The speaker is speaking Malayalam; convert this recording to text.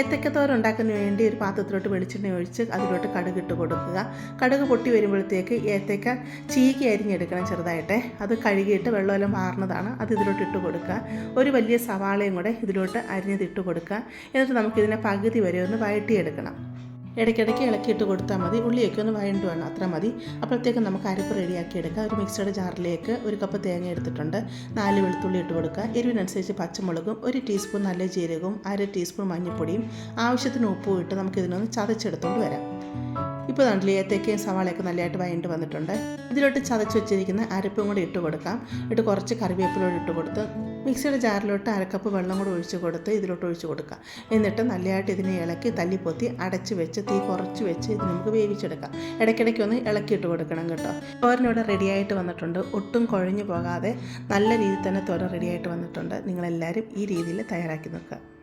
ഏത്തക്കത്തോരൻ ഉണ്ടാക്കുന്നതിന് വേണ്ടി ഒരു പാത്രത്തിലോട്ട് വെളിച്ചെണ്ണ ഒഴിച്ച് അതിലോട്ട് കടുക് ഇട്ട് കൊടുക്കുക. കടുക് പൊട്ടി വരുമ്പോഴത്തേക്ക് ഏത്തക്ക ചീകി അരിഞ്ഞെടുക്കണം ചെറുതായിട്ട്. അത് കഴുകിയിട്ട് വെള്ളമെല്ലാം മാറുന്നതാണ് അത് ഇതിലോട്ട് ഇട്ട് കൊടുക്കുക. ഒരു വലിയ സവാളയും കൂടെ ഇതിലോട്ട് അരിഞ്ഞത് ഇട്ട് കൊടുക്കുക. എന്നിട്ട് നമുക്കിതിനെ പകുതി വരെ ഒന്ന് വഴറ്റിയെടുക്കണം. ഇടയ്ക്കിടയ്ക്ക് ഇളക്കിയിട്ട് കൊടുത്താൽ മതി. ഉള്ളിയൊക്കെ ഒന്ന് വഴണ്ട് വേണം അത്ര മതി. അപ്പോഴത്തേക്കും നമുക്ക് അരപ്പ് റെഡിയാക്കി എടുക്കാം. ഒരു മിക്സഡ് ജാറിലേക്ക് ഒരു കപ്പ് തേങ്ങ എടുത്തിട്ടുണ്ട്. നാല് വെളുത്തുള്ളി ഇട്ട് കൊടുക്കുക. എരിവിനനുസരിച്ച് പച്ചമുളകും ഒരു ടീസ്പൂൺ നല്ല ജീരകവും അര ടീസ്പൂൺ മഞ്ഞൾപ്പൊടിയും ആവശ്യത്തിന് ഉപ്പും ഇട്ട് നമുക്ക് ഇതിനൊന്ന് ചതച്ചെടുത്തുകൊണ്ട് വരാം. ഇപ്പോൾ കണ്ടില്ലേ ഏത്തക്കയും സവാളയൊക്കെ നല്ലതായിട്ട് വഴണ്ട് വന്നിട്ടുണ്ട്. ഇതിലോട്ട് ചതച്ച് വെച്ചിരിക്കുന്ന അരപ്പും കൂടി ഇട്ട് കൊടുക്കാം. ഇട്ട് കുറച്ച് കറിവേപ്പിലോട്ട് ഇട്ട് കൊടുത്ത് മിക്സിയുടെ ജാറിലോട്ട് അരക്കപ്പ് വെള്ളം കൂടെ ഒഴിച്ച് കൊടുത്ത് ഇതിലോട്ട് ഒഴിച്ച് കൊടുക്കുക എന്നിട്ട് നല്ലതായിട്ട് ഇതിനെ ഇളക്കി തല്ലിപ്പൊത്തി അടച്ച് വെച്ച് തീ കുറച്ച് വെച്ച് ഇത് നമുക്ക് വേവിച്ചെടുക്കാം. ഇടയ്ക്കിടയ്ക്ക് ഒന്ന് ഇളക്കിയിട്ട് കൊടുക്കണം കേട്ടോ. തോരനിവിടെ റെഡിയായിട്ട് വന്നിട്ടുണ്ട്. ഒട്ടും കുഴഞ്ഞു പോകാതെ നല്ല രീതിയിൽ തന്നെ തോരൻ റെഡിയായിട്ട് വന്നിട്ടുണ്ട്. നിങ്ങളെല്ലാവരും ഈ രീതിയിൽ തയ്യാറാക്കി നോക്കുക.